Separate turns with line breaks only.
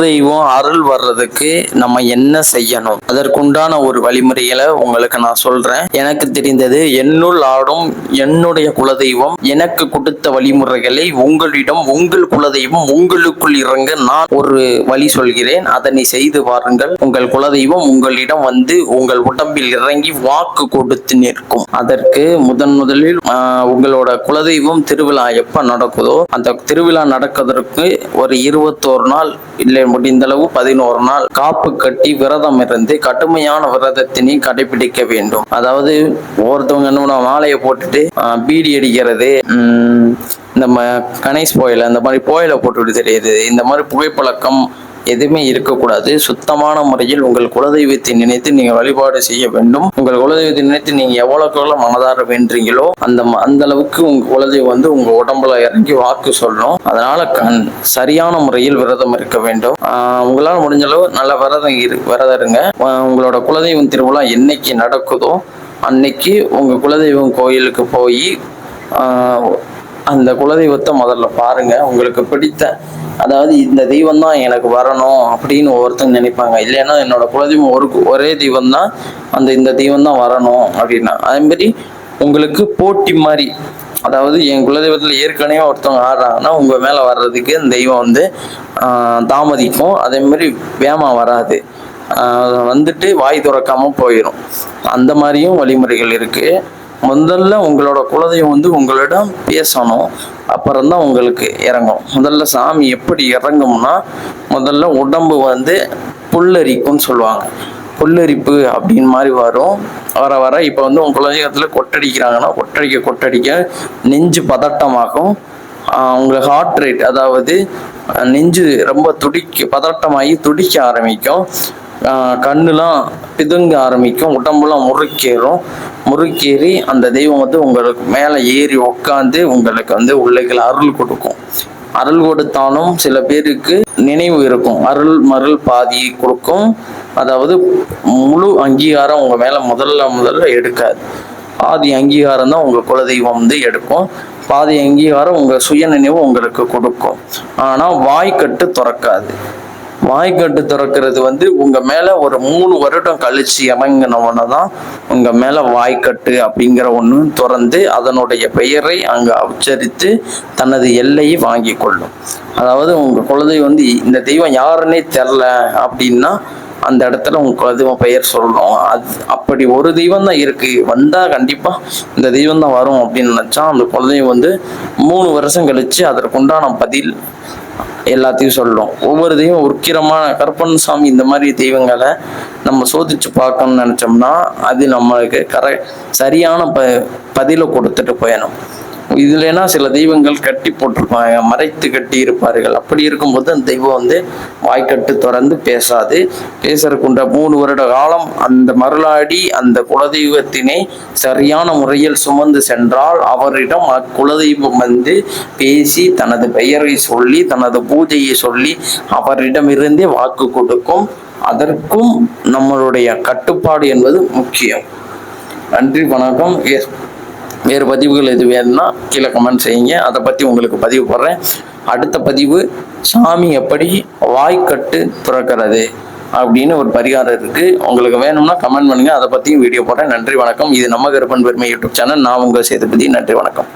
தெய்வம் அருள் வர்றதுக்கு நம்ம என்ன செய்யணும்? அதற்குண்டான ஒரு வழிமுறைகளை உங்களுக்கு நான் சொல்றேன். எனக்கு தெரிந்தது என்னுள் ஆடும் என்னுடைய குலதெய்வம். எனக்கு கொடுத்த வழிமுறைகளை உங்களிடம் உங்கள் குலதெய்வம் உங்களுக்குள் இறங்க நான் ஒரு வழி சொல்கிறேன். அதனை செய்து பாருங்கள். உங்கள் குலதெய்வம் உங்களிடம் வந்து உங்கள் உடம்பில் இறங்கி வாக்கு கொடுத்து நிற்கும். அதற்கு முதன் முதலில் உங்களோட குலதெய்வம் திருவிழா எப்ப நடக்குதோ அந்த திருவிழா நடக்கிறதுக்கு ஒரு இருபத்தோரு நாள் இல்லை முடிந்தளவு பதினோரு நாள் காப்பு கட்டி விரதம் இருந்து கடுமையான விரதத்தினை கடைபிடிக்க வேண்டும். அதாவது ஒவ்வொருத்தவங்க என்ன மாலையை போட்டுட்டு ஆஹ், பீடி அடிக்கிறது உம், இந்த கணேஷ் புயல அந்த மாதிரி போயில போட்டுட்டு தெரியுது. இந்த மாதிரி புகைப்பழக்கம் எதுவுமே இருக்கக்கூடாது. சுத்தமான முறையில் உங்கள் குலதெய்வத்தை நினைத்து நீங்க வழிபாடு செய்ய வேண்டும். உங்கள் குலதெய்வத்தை நினைத்து நீங்க எவ்வளவுக்கு எவ்வளவு மனதார வேண்டீங்களோ அந்த ம- அந்த அளவுக்கு உங்க குலதெய்வம் வந்து உங்க உடம்புல இறங்கி வாக்கு சொல்லணும். அதனால கண் சரியான முறையில் விரதம் இருக்க வேண்டும். உங்களால் முடிஞ்ச அளவு நல்ல விரதம் இரு விரதம் இருங்க. உங்களோட குலதெய்வம் திருவிழா என்னைக்கு நடக்குதோ அன்னைக்கு உங்க குலதெய்வம் கோயிலுக்கு போய் அந்த குலதெய்வத்தை முதல்ல பாருங்க. உங்களுக்கு பிடித்த அதாவது இந்த தெய்வம் தான் எனக்கு வரணும் அப்படின்னு ஒவ்வொருத்தங்க நினைப்பாங்க. இல்லைன்னா என்னோட குலதெய்வம் ஒரு ஒரே தெய்வம் தான் அந்த இந்த தெய்வம் தான் வரணும் அப்படின்னா. அதே மாதிரி உங்களுக்கு போட்டி மாதிரி அதாவது என் குலதெய்வத்தில் ஏற்கனவே ஒருத்தவங்க ஆடுறாங்கன்னா உங்கள் மேலே வர்றதுக்கு இந்த தெய்வம் வந்து தாமதிக்கும். அதே மாதிரி வேமா வராது. வந்துட்டு வாய் துறக்காமல் போயிடும் அந்த மாதிரியும் வழிமுறைகள் இருக்குது முதல்ல உங்களோட குலதெய்வம் வந்து உங்களிடம் பேசணும் அப்புறம் தான் உங்களுக்கு இறங்கும் முதல்ல சாமி எப்படி இறங்கும்னா முதல்ல உடம்பு வந்து புல்லரிக்கும்னு சொல்லுவாங்க. புல்லரிப்பு அப்படின்னு மாதிரி வரும். வர வர இப்போ வந்து உங்கள் குலதெய்வத்தில் கொட்டடிக்கிறாங்கன்னா கொட்டடிக்க கொட்டடிக்க நெஞ்சு பதட்டமாகும். ஆஹ் உங்களுக்கு ஹார்ட் ரேட் அதாவது நெஞ்சு ரொம்ப துடிக்க பதட்டமாகி துடிக்க ஆரம்பிக்கும். கண்ணுலாம் பிதுங்க ஆரம்பிக்கும் உடம்புலாம் முறுக்கேறும். முறுக்கேறி அந்த தெய்வம் வந்து உங்களுக்கு மேலே ஏறி உட்காந்து உங்களுக்கு வந்து உள்ளைகள் அருள் கொடுக்கும். அருள் கொடுத்தாலும் சில பேருக்கு நினைவு இருக்கும். அருள் மருள் பாதி கொடுக்கும். அதாவது முழு அங்கீகாரம் உங்கள் மேலே முதல்ல முதல்ல எடுக்காது. பாதி அங்கீகாரம் தான் உங்கள் குலதெய்வம் வந்து எடுக்கும். பாதி அங்கீகாரம் உங்கள் சுய நினைவு உங்களுக்கு கொடுக்கும். ஆனால் வாய்க்கட்டு திறக்காது. வாய்க்கட்டு திறக்கிறது வந்து உங்க மேல ஒரு மூணு வருடம் கழிச்சு இறங்கினவன தான் உங்க மேல வாய்க்கட்டு அப்படிங்கிற ஒண்ணு திறந்து அதனுடைய பெயரை அங்க உச்சரித்து தனது எல்லையை வாங்கி கொள்ளும். அதாவது உங்க குழந்தை வந்து இந்த தெய்வம் யாருன்னே தெரில அப்படின்னா அந்த இடத்துல உங்க தெய்வம் பெயர் சொல்லணும். அது அப்படி ஒரு தெய்வம் தான் இருக்கு. வந்தா கண்டிப்பா இந்த தெய்வம் தான் வரும் அப்படின்னு நினைச்சா அந்த குழந்தையும் வந்து மூணு வருஷம் கழிச்சு அதற்குண்டான பதில் எல்லாத்தையும் சொல்லும் ஒவ்வொரு தெய்வம் உக்கிரமான கருப்பன் சாமி இந்த மாதிரி தெய்வங்களை நம்ம சோதிச்சு பார்க்கணும்னு நினைச்சோம்னா அது நம்மளுக்கு கரெக்ட் சரியான ப பதிலை கொடுத்துட்டு போயணும். இதுலனா சில தெய்வங்கள் கட்டி போட்டிருப்பாங்க மறைத்து கட்டி இருப்பார்கள். அப்படி இருக்கும்போது அந்த தெய்வம் வந்து வாய்க்கட்டு திறந்து பேசாது. பேசுறதுக்குண்ட மூணு வருட காலம் அந்த மருளாடி அந்த குலதெய்வத்தினை சரியான முறையில் சுமந்து சென்றால் அவரிடம் அக்குலதெய்வம் வந்து பேசி தனது பெயரை சொல்லி தனது பூஜையை சொல்லி அவரிடமிருந்தே வாக்கு கொடுக்கும். அதற்கும் நம்மளுடைய கட்டுப்பாடு என்பது முக்கியம். நன்றி வணக்கம். எஸ் வேறு பதிவுகள் எது வேணும்னா கீழே கமெண்ட் செய்யுங்க. அதை பற்றி உங்களுக்கு பதிவு போடுறேன். அடுத்த பதிவு சாமி எப்படி வாய்க்கட்டு துறக்கிறது அப்படின்னு ஒரு பரிகாரம் இருக்குது உங்களுக்கு வேணும்னா கமெண்ட் பண்ணுங்கள் அதை பற்றியும் வீடியோ போடுறேன். நன்றி வணக்கம். இது நம்ம கருப்பன் பெருமை யூடியூப் சேனல் நான் உங்கள் சேதுபதி. நன்றி வணக்கம்.